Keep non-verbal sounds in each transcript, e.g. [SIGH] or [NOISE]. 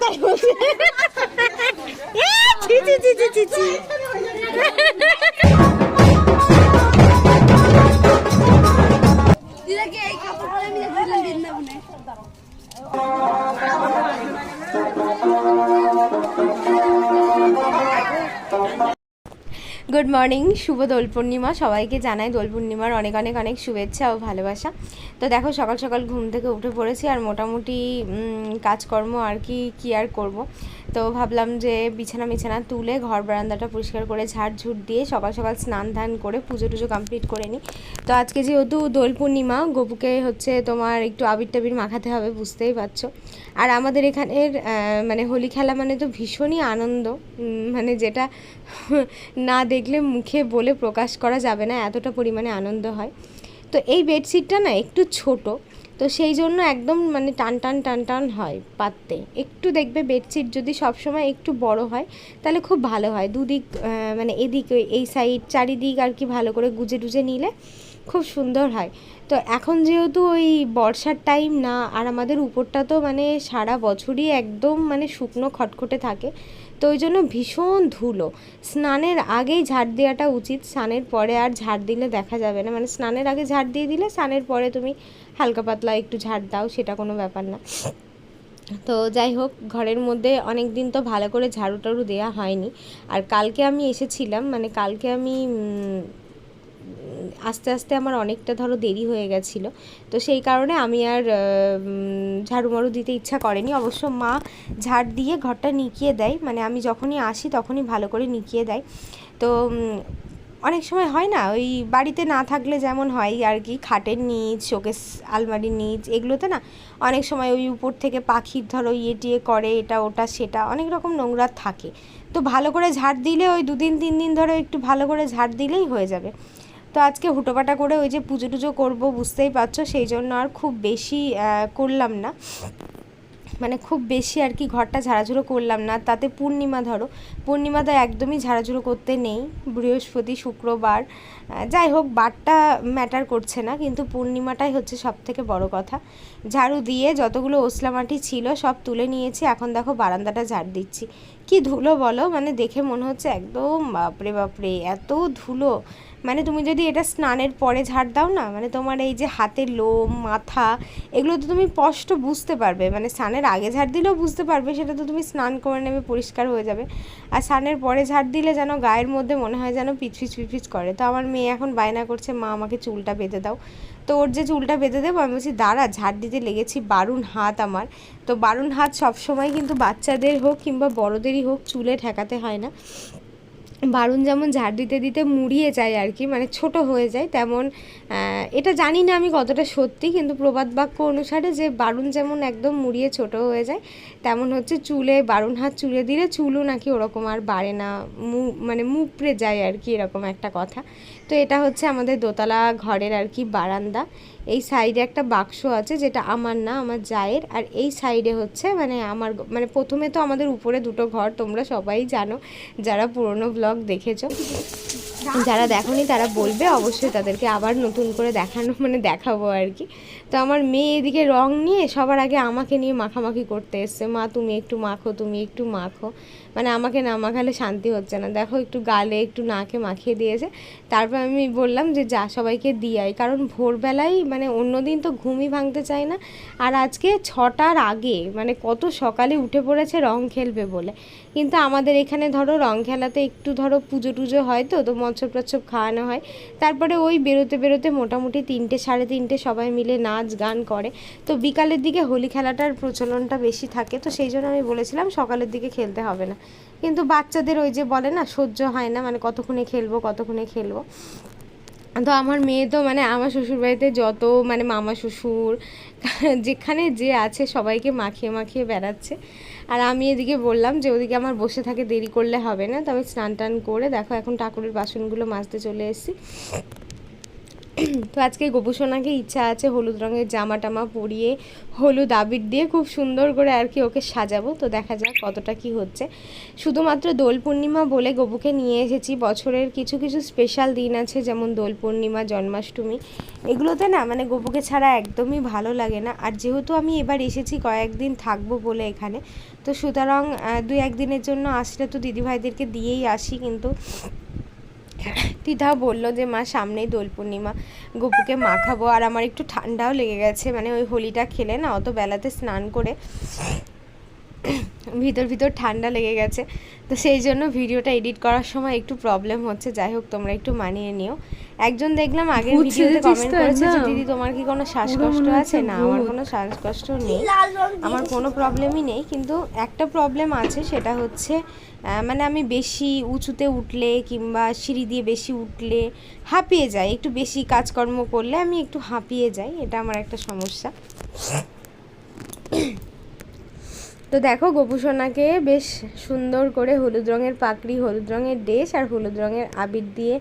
তাই বলছে এ, ছি, ছি, ছি, ছি, ছি, ছি। এই গুড মর্নিং শুভ দোল পূর্ণিমা। সবাইকে জানাই দোল পূর্ণিমার অনেক অনেক অনেক শুভেচ্ছা ও ভালোবাসা। তো দেখো, সকাল সকাল ঘুম থেকে উঠে পড়েছি আর মোটামুটি কাজকর্ম আর কি কি আর করব? তো ভাবলাম যে বিছানা বিছানা তুলে ঘর বারান্দাটা পরিষ্কার করে ঝাড় ঝুট দিয়ে সকাল সকাল স্নান ধান করে পুজো টুজো কমপ্লিট করে নিই। তো আজকে যেহেতু দোল পূর্ণিমা, গপুকে হচ্ছে তোমার একটু আবির টাবির মাখাতে হবে, বুঝতেই পারছ। আর আমাদের এখানের মানে হোলি খেলা মানে তো ভীষণই আনন্দ। মানে যেটা [LAUGHS] না দেখলে মুখে বলে প্রকাশ করা যাবে না, এতটা পরিমাণে আনন্দ হয়। তো এই বেডশিটটা না একটু ছোট তো সেই জন্য একদম মানে টান টান টান টান হয় পাততে। একটু দেখবে বেডশিট যদি সবসময় একটু বড় হয়, তাহলে খুব ভালো হয়। দুদিক মানে এদিক এই সাইড চারিদিক আর কি ভালো করে গুজে টুজে নিলে খুব সুন্দর হয়। তো এখন যেহেতু ওই বর্ষার টাইম না, আর আমাদের উপরটা তো মানে সারা বছরই একদম মানে শুকনো খটখটে থাকে, তো ওই জন্য ভীষণ ধুলো। স্নানের আগেই ঝাড় দেওয়াটা উচিত, স্নানের পরে আর ঝাড় দিলে দেখা যাবে না। মানে স্নানের আগে ঝাড় দিয়ে দিলে স্নানের পরে তুমি হালকা পাতলা একটু ঝাড় দাও, সেটা কোনো ব্যাপার না। তো যাই হোক, ঘরের মধ্যে অনেক দিন তো ভালো করে ঝাড়ু টাড়ু দেওয়া হয়নি। আর কালকে আমি এসেছিলাম মানে কালকে আমি আস্তে আস্তে আমার অনেকটা ধরো দেরি হয়ে গেছিল। তো সেই কারণে আমি আর ঝাড়ু মারু দিতে ইচ্ছা করেনি। অবশ্য মা ঝাড় দিয়ে ঘরটা নিকিয়ে দেয় মানে আমি যখনই আসি তখনই ভালো করে নিকিয়ে দেয়। তো অনেক সময় হয় না, ওই বাড়িতে না থাকলে যেমন হয় আর কি, খাটের নিচ, শোকেস, আলমারির নিচ, এগুলোতে না অনেক সময় ওই উপর থেকে পাখির ধরো ইয়ে টিয়ে করে, এটা, ওটা, সেটা, অনেক রকম নোংরা থাকে। তো ভালো করে ঝাড় দিলে ওই দুদিন, তিন দিন ধরে একটু ভালো করে ঝাড় দিলেই হয়ে যাবে। তো আজকে হুটোপাটা করে ওই যে পুজো টুজো করব, বুঝতেই পারছ, সেই জন্য আর খুব বেশি করলাম না। মানে খুব বেশি আর কি ঘরটা ঝাড়াঝুড়ো করলাম না। তাতে পূর্ণিমা ধরো, পূর্ণিমা তো একদমই ঝাড়াঝুড়ো করতে নেই। বৃহস্পতি, শুক্রবার যাই হোক, বারটা ম্যাটার করছে না, কিন্তু পূর্ণিমাটাই হচ্ছে সব থেকে বড় কথা। ঝাড়ু দিয়ে যতগুলো ওসলা মাটি ছিল সব তুলে নিয়েছি, এখন দেখো বারান্দাটা ঝাড় দিচ্ছি। কি ধুলো বলো? মানে দেখে মনে হচ্ছে একদম বাপরে বাপরে, এত ধুলো। মানে তুমি যদি এটা স্নানের পরে ঝাড় দাও না মানে তোমার এই যে হাতের লোম, মাথা, এগুলো তো তুমি স্পষ্ট বুঝতে পারবে। মানে স্নানের আগে ঝাড় দিলেও বুঝতে পারবে, সেটা তো তুমি স্নান করে নেবে, পরিষ্কার হয়ে যাবে। আর স্নানের পরে ঝাড় দিলে যেন গায়ের মধ্যে মনে হয় যেন পিচপিচ পিচপিচ করে। তো আমার মেয়ে এখন বায়না করছে, মা, আমাকে চুলটা বেঁধে দাও। তো ওর যে চুলটা বেঁধে দেবো, আমি বলছি, দাঁড়া, ঝাড় দিতে লেগেছি, বারুন হাত আমার। তো বারুন হাত সবসময় কিন্তু বাচ্চাদের হোক কিংবা বড়দেরই হোক, চুলে ঠেকাতে হয় না। বারুন যেমন ঝাড় দিতে দিতে মুড়িয়ে যায় আর কি মানে ছোট হয়ে যায় তেমন এটা জানি না আমি কতটা সত্যি, কিন্তু প্রবাদ বাক্য অনুসারে যে বারুন যেমন একদম মুড়িয়ে ছোট হয়ে যায়, তেমন হচ্ছে চুলে, বারুন হাত চুলে দিলে চুলও নাকি ওরকম আর বাড়ে না, মু মানে মুপড়ে যায় আর কি, এরকম একটা কথা। তো এটা হচ্ছে আমাদের দোতলা ঘরের আর কি বারান্দা। এই সাইডে একটা বাক্স আছে যেটা আমার না, আমার জায়ের। আর এই সাইডে হচ্ছে মানে আমার মানে প্রথমে তো আমাদের উপরে দুটো ঘর, তোমরা সবাই জানো, যারা পুরনো ব্লগ দেখেছ। যারা দেখোনি তারা বলবে, অবশ্যই তাদেরকে আবার নতুন করে দেখানো মানে দেখাবো আর কি। তো আমার মেয়ে এদিকে রং নিয়ে সবার আগে আমাকে নিয়ে মাখামাখি করতে এসছে। মা, তুমি একটু মাখো, তুমি একটু মাখো। মানে আমাকে না মাখালে শান্তি হচ্ছে না। দেখো একটু গালে একটু নাকে মাখিয়ে দিয়েছে। তারপর আমি বললাম যে, যা, সবাইকে দিয়াই কারণ ভোরবেলায় মানে অন্যদিন তো ঘুমই ভাঙতে চায় না। আর আজকে ছটার আগে মানে কত সকালে উঠে পড়েছে রং খেলবে বলে। কিন্তু আমাদের এখানে ধরো রং খেলাতে একটু ধরো পুজো টুজো হয় তো তো মৎস্য প্রচ্ছপ খাওয়ানো হয়। তারপরে ওই বেরোতে বেরোতে মোটামুটি তিনটে, সাড়ে তিনটে সবাই মিলে নাচ গান করে। তো বিকালের দিকে হোলি খেলাটার প্রচলনটা বেশি থাকে। তো সেই জন্য আমি বলেছিলাম সকালের দিকে খেলতে হবে না। কিন্তু বাচ্চাদের ওই যে বলে না, সহ্য হয় না মানে কতক্ষণে খেলব কতক্ষণে খেলব। তো আমার মেয়ে তো মানে আমার শ্বশুরবাড়িতে যত মানে মামা শ্বশুর, [LAUGHS] যেখানে যে আছে সবাইকে মাখিয়ে মাখিয়ে বেড়াচ্ছে। আর আমি এদিকে বললাম যে, ওদিকে আমার বসে থাকে দেরি করলে হবে না। তবে স্নান টান করে দেখো এখন ঠাকুরের বাসনগুলো মাজতে চলে এসেছি। তো আজকে গোপুসোনাকে ইচ্ছা আছে হলুদ রঙের জামা টামা পরিয়ে হলুদ আবির দিয়ে খুব সুন্দর করে আর কি ওকে সাজাবো। তো দেখা যাক কতটা কি হচ্ছে। শুধুমাত্র দোল পূর্ণিমা বলে গবুকে নিয়ে এসেছি। বছরের কিছু কিছু স্পেশাল দিন আছে, যেমন দোল পূর্ণিমা, জন্মাষ্টমী। এগুলোতে না মানে গবুকে ছাড়া একদমই ভালো লাগে না। আর যেহেতু আমি এবার এসেছি, কয়েকদিন থাকব বলে এখানে, তো সুতরাং দুই একদিনের জন্য আসলে তো দিদিভাইদেরকে দিয়েই আসি কিন্তু দিদাও বলল যে, মা, সামনেই দোল পূর্ণিমা। গুপুকে মা খাব আর আমার একটু ঠান্ডাও লেগে গেছে। মানে ওই হোলিটা খেলে না, অত বেলাতে স্নান করে ভিতর ভিতর ঠান্ডা লেগে গেছে। তো সেই জন্য ভিডিওটা এডিট করার সময় একটু প্রবলেম হচ্ছে। যাই হোক তোমরা একটু মানিয়ে নিও। একজন দেখলাম আগের ভিডিওতে কমেন্ট করেছে যে দিদি তোমার কি কোনো শ্বাসকষ্ট আছে? না আমার কোনো শ্বাসকষ্ট নেই। আমার কোনো প্রবলেমই নেই। কিন্তু একটা প্রবলেম আছে সেটা হচ্ছে আহ, মানে আমি বেশি উঁচুতে উঠলে কিংবা সিঁড়ি দিয়ে বেশি উঠলে হাঁপিয়ে যাই। একটু বেশি কাজকর্ম করলে আমি একটু হাঁপিয়ে যাই। এটা আমার একটা সমস্যা। তো দেখো গোপুসোনাকে বেশ সুন্দর করে হলুদ রঙের পাকড়ি হলুদ রঙের ড্রেস আর হলুদ রঙের আবির দিয়ে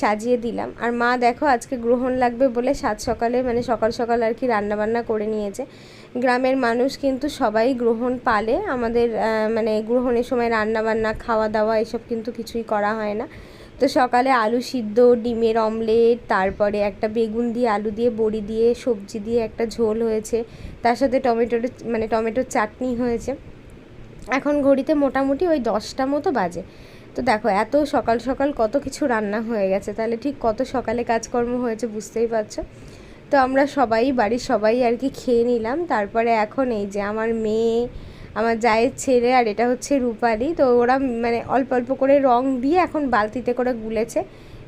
সাজিয়ে দিলাম। আর মা দেখো আজকে গ্রহণ লাগবে বলে সাত সকালে মানে সকাল সকাল আর কি রান্নাবান্না করে নিয়েছে। গ্রামের মানুষ কিন্তু সবাই গ্রহণ পালে। আমাদের মানে গ্রহণের সময় রান্নাবান্না, খাওয়া দাওয়া এসব কিন্তু কিছুই করা হয় না। তো সকালে আলু সিদ্ধ, ডিমের অমলেট, তারপরে একটা বেগুন দিয়ে আলু দিয়ে, বড়ি দিয়ে, সবজি দিয়ে একটা ঝোল হয়েছে। তার সাথে টমেটোর মানে টমেটোর চাটনি হয়েছে। এখন ঘড়িতে মোটামুটি ওই দশটা মতো বাজে। তো দেখো, এত সকাল সকাল কত কিছু রান্না হয়ে গেছে। তাহলে ঠিক কত সকালে কাজকর্ম হয়েছে বুঝতেই পারছ? তো আমরা সবাই, বাড়ির সবাই আর কি খেয়ে নিলাম। তারপরে এখন এই যে আমার মেয়ে আমার জায়ের ছেলে আর এটা হচ্ছে রূপালি। তো ওরা মানে অল্প অল্প করে রং দিয়ে এখন বালতিতে করে গুলেছে।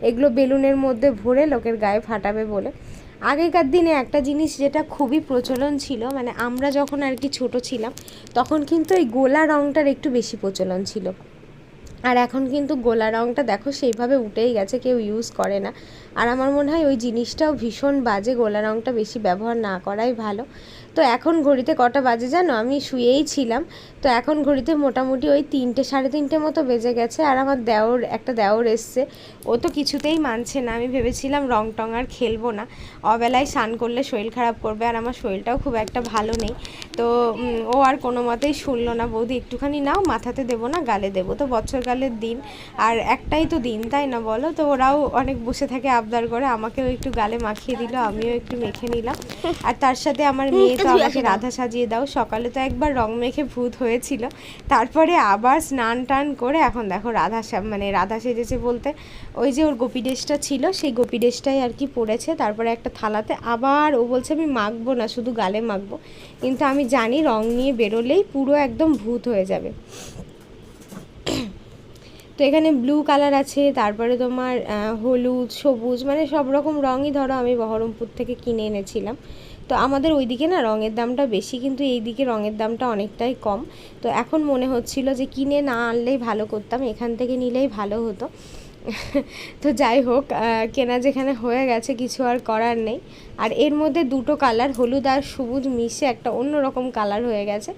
এগুলো বেলুনের মধ্যে ভরে লোকের গায়ে ফাটাবে বলে। আগেকার দিনে একটা জিনিস যেটা খুবই প্রচলন ছিল মানে আমরা যখন আর কি ছোট ছিলাম, তখন কিন্তু এই গোলা রংটার একটু বেশি প্রচলন ছিল। আর এখন কিন্তু গোলা রংটা দেখো সেইভাবে উঠেই গেছে, কেউ ইউজ করে না। আর আমার মনে হয় ওই জিনিসটাও ভীষণ বাজে, গোলা রংটা বেশি ব্যবহার না করাই ভালো। তো এখন ঘড়িতে কটা বাজে জানো? আমি শুয়েই ছিলাম। তো এখন ঘড়িতে মোটামুটি ওই তিনটে, সাড়ে তিনটে মতো বেজে গেছে আর আমার দেওর, একটা দেওর এসছে। ও তো কিছুতেই মানছে না। আমি ভেবেছিলাম রং টং আর খেলব না। অবেলায় স্নান করলে শরীর খারাপ করবে আর আমার শরীরটাও খুব একটা ভালো নেই। তো ও আর কোনো মতেই শুনলো না। বৌদি, একটুখানি নাও, মাথাতে দেবো না, গালে দেবো। তো বছরকালের দিন আর একটাই তো দিন, তাই না বলো? তো ওরাও অনেক বসে থাকে, আবদার করে। আমাকেও একটু গালে মাখিয়ে দিল, আমিও একটু মেখে নিলাম। আর তার সাথে আমার মেয়ে [LAUGHS] আমাকে রাধা সাজিয়ে দাও। সকালে তো একবার রং মেখে ভূত হয়েছিল। তারপরে আবার স্নান টান করে এখন দেখো রাধা মানে রাধা সেজেছে বলতে ওই যে ওর গোপী ড্রেসটা ছিল সেই গোপী ড্রেসটাই আর কি পড়েছে তারপরে একটা থালাতে আবার ও বলছে আমি মাখবো না শুধু গালে মাখবো। কিন্তু আমি জানি রং নিয়ে বেরোলেই পুরো একদম ভূত হয়ে যাবে। তো এখানে ব্লু কালার আছে তারপরে তোমার হলুদ সবুজ মানে সব রকম রঙই ধরো আমি বহরমপুর থেকে কিনে এনেছিলাম। তো আমাদের ওইদিকে না রঙের দামটা বেশি, কিন্তু এই দিকে রঙের দামটা অনেকটাই কম। তো এখন মনে হচ্ছিল যে কিনে না আনলেই ভালো করতাম, এখান থেকে নিলেই ভালো হতো। তো যাই হোক কেনা যেখানে হয়ে গেছে কিছু আর করার নেই। আর এর মধ্যে দুটো কালার, হলুদ আর সবুজ মিশে একটা অন্যরকম কালার হয়ে গেছে।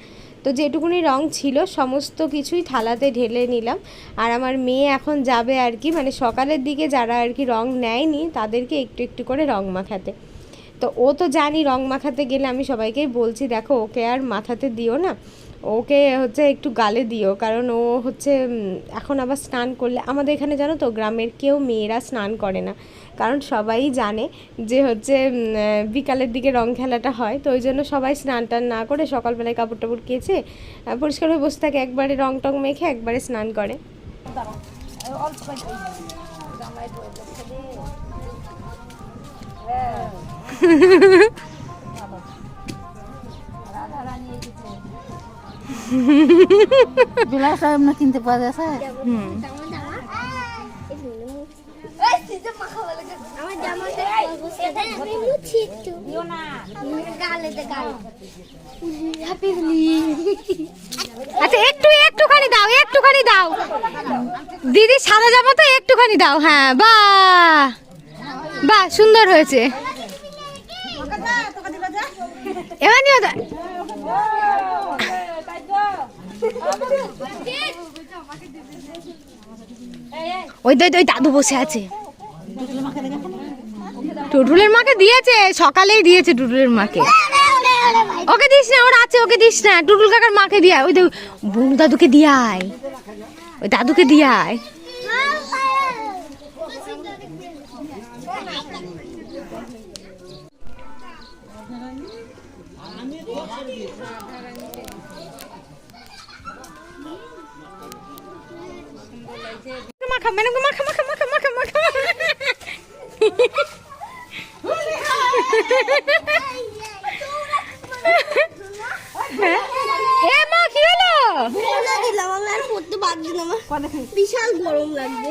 তো যেটুকুনি রং ছিল সমস্ত কিছুই থালাতে ঢেলে নিলাম। আর আমার মেয়ে এখন যাবে আর কি মানে সকালের দিকে যারা আর কি রং নেয়নি, তাদেরকে একটু একটু করে রং মাখাতে। তো ও তো জানি রং মাখাতে গেলে আমি সবাইকেই বলছি দেখো ওকে আর মাথাতে দিও না ওকে হচ্ছে একটু গালে দিও কারণ ও হচ্ছে এখন আবার স্নান করলে আমাদের এখানে জানো তো গ্রামের কেউ মেয়েরা স্নান করে না কারণ সবাই জানে যে হচ্ছে বিকালের দিকে রং খেলাটা হয় তো ওই জন্য সবাই স্নান টান না করে সকালবেলায় কাপড় টাপড় কেচে পরিষ্কার হয়ে বসে থাকে একবারে রং টং মেখে একবারে স্নান করে কিনতে পাওয়া আচ্ছা একটু, একটুখানি দাও একটুখানি দাও। দিদি সাদা জামা তো, একটুখানি দাও। হ্যাঁ বাহ। বাহ, সুন্দর হয়েছে। এবার দা- ওই তো ওই দাদু বসে আছে। টুটুলের মাকে দিয়েছে, সকালেই দিয়েছে টুটুলের মাকে। ওকে দিস না, ওর আছে, ওকে দিস না। টুটুল কাকার মাকে দিয়ে ওই দাদুকে দিয়ে আয়। ওই দাদুকে দিয়ে মানে পড়তে পারছি না আমার বিশাল গরম লাগছে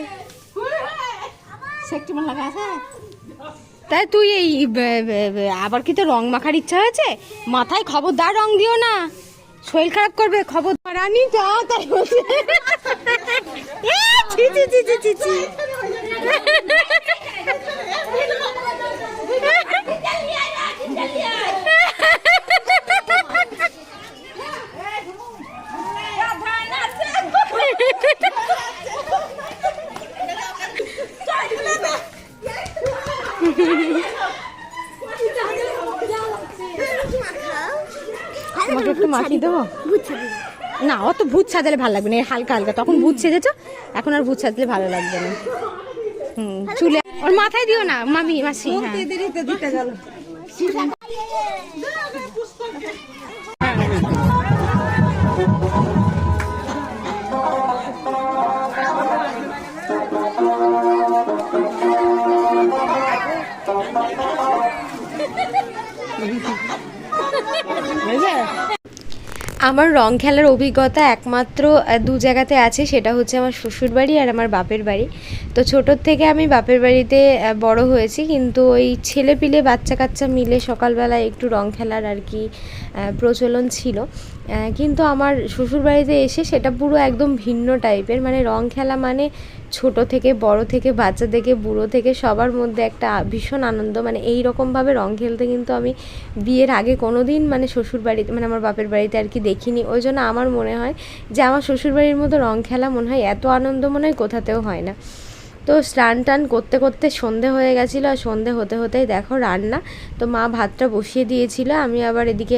সেকটি মন লাগা আছে তাই তুই এই আবার কি তো রং মাখার ইচ্ছা হয়েছে? মাথায় খবরদার রং দিও না। শরীর খারাপ করবে খবর রানী যা মাখিয়ে দেবো না অত ভূত সাজালে ভালো লাগবে না হালকা হালকা তখন ভূত সেজেছ এখন আর ভূত সাজলে ভালো লাগবে না হুম চুলে ওর মাথায় দিও না মামি মাসি হ্যাঁ আমার রং খেলার অভিজ্ঞতা একমাত্র দু জায়গাতে আছে, সেটা হচ্ছে আমার শ্বশুর বাড়ি আর আমার বাপের বাড়ি। তো ছোটোর থেকে আমি বাপের বাড়িতে বড় হয়েছি, কিন্তু ওই ছেলে পিলে বাচ্চা কাচ্চা মিলে সকালবেলায় একটু রং খেলার আর কি প্রচলন ছিল। কিন্তু আমার শ্বশুর বাড়িতে এসে সেটা পুরো একদম ভিন্ন টাইপের। মানে রং খেলা মানে ছোট থেকে, বড় থেকে, বাচ্চা থেকে, বুড়ো থেকে সবার মধ্যে একটা ভীষণ আনন্দ। মানে এই রকমভাবে রং খেলতে কিন্তু আমি বিয়ের আগে কোনো দিন মানে শ্বশুর বাড়িতে মানে আমার বাপের বাড়িতে আর কি দেখিনি। ওই জন্য আমার মনে হয় যে আমার শ্বশুর বাড়ির মতো রং খেলা মনে হয় এত আনন্দ মনে হয় কোথাতেও হয় না। তো স্নান টান করতে করতে সন্ধে হয়ে গেছিল, আর সন্ধে হতে হতেই দেখো রান্না, তো মা ভাতটা বসিয়ে দিয়েছিল। আমি আবার এদিকে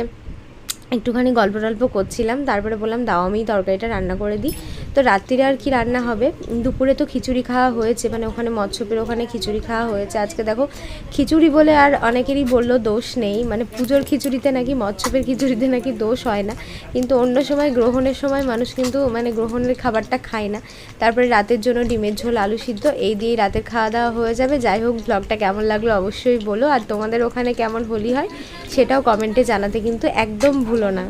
একটুখানি গল্প টল্প করছিলাম তারপরে বললাম দাও আমি তরকারিটা রান্না করে দিই। তো রাত্রিরে আর কি রান্না হবে? দুপুরে তো খিচুড়ি খাওয়া হয়েছে মানে ওখানে মৎস্যপের ওখানে খিচুড়ি খাওয়া হয়েছে। আজকে দেখো, খিচুড়ি বলে আর অনেকেরই বলল দোষ নেই মানে পুজোর খিচুড়িতে নাকি মৎস্যপের খিচুড়িতে নাকি দোষ হয় না। কিন্তু অন্য সময়, গ্রহণের সময় মানুষ কিন্তু মানে গ্রহণের খাবারটা খায় না। তারপরে রাতের জন্য ডিমের ঝোল, আলু সিদ্ধ, এই দিয়েই রাতের খাওয়া দাওয়া হয়ে যাবে। যাই হোক ব্লগটা কেমন লাগল অবশ্যই বলো। আর তোমাদের ওখানে কেমন হোলি হয়, সেটাও কমেন্টে জানাতে কিন্তু একদম ভুলো না।